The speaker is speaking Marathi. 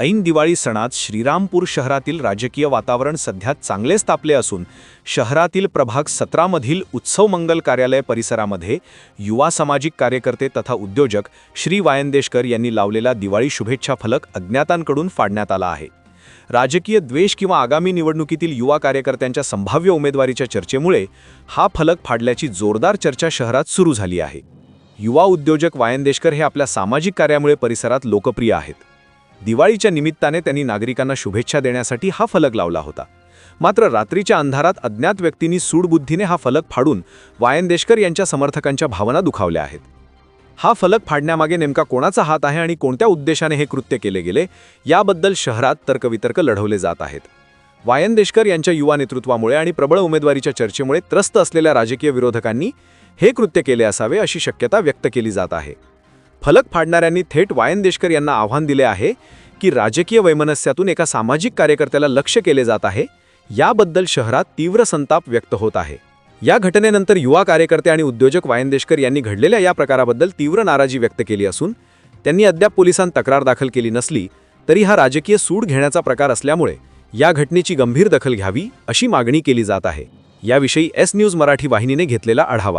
ऐन दिवाळी सणात श्रीरामपूर शहरातील राजकीय वातावरण सध्या चांगलेच तापले असून शहरातील प्रभाग सतरामधील उत्सव मंगल कार्यालय परिसरामध्ये युवा सामाजिक कार्यकर्ते तथा उद्योजक श्री वायंदेशकर यांनी लावलेला दिवाळी शुभेच्छा फलक अज्ञातांकडून फाडण्यात आला आहे. राजकीय द्वेष किंवा आगामी निवडणुकीतील युवा कार्यकर्त्यांच्या संभाव्य उमेदवारीच्या चर्चेमुळे हा फलक फाडल्याची जोरदार चर्चा शहरात सुरू झाली आहे. युवा उद्योजक वायंदेशकर हे आपल्या सामाजिक कार्यामुळे परिसरात लोकप्रिय आहेत. दिवाळीच्या निमित्ताने त्यांनी नागरिकांना शुभेच्छा देण्यासाठी हा फलक लावला होता. मात्र रात्रीच्या अंधारात अज्ञात व्यक्तींनी सूडबुद्धीने हा फलक फाडून वायंदेशकर यांच्या समर्थकांच्या भावना दुखावल्या आहेत. हा फलक फाडण्यामागे नेमका कोणाचा हात आहे आणि कोणत्या उद्देशाने हे कृत्य केले गेले याबद्दल शहरात तर्कवितर्क लढवले जात आहेत. वायंदेशकर यांच्या युवा नेतृत्वामुळे आणि प्रबळ उमेदवारीच्या चर्चेमुळे त्रस्त असलेल्या राजकीय विरोधकांनी हे कृत्य केले असावे अशी शक्यता व्यक्त केली जात आहे. फलक फाडणाऱ्यांनी थेट वायंदेशकर यांना आव्हान दिले आहे की राजकीय वैमनस्यातून एका सामाजिक कार्यकर्त्याला लक्ष केले जात आहे याबद्दल शहरात तीव्र संताप व्यक्त होत आहे. या घटनेनंतर युवा कार्यकर्ते आणि उद्योजक वायंदेशकर यांनी घडलेल्या या प्रकाराबद्दल तीव्र नाराजी व्यक्त केली असून त्यांनी अद्याप पोलिसांत तक्रार दाखल केली नसली तरी हा राजकीय सूड घेण्याचा प्रकार असल्यामुळे या घटनेची गंभीर दखल घ्यावी अशी मागणी केली जात आहे. याविषयी एस न्यूज मराठी वाहिनीने घेतलेला आढावा.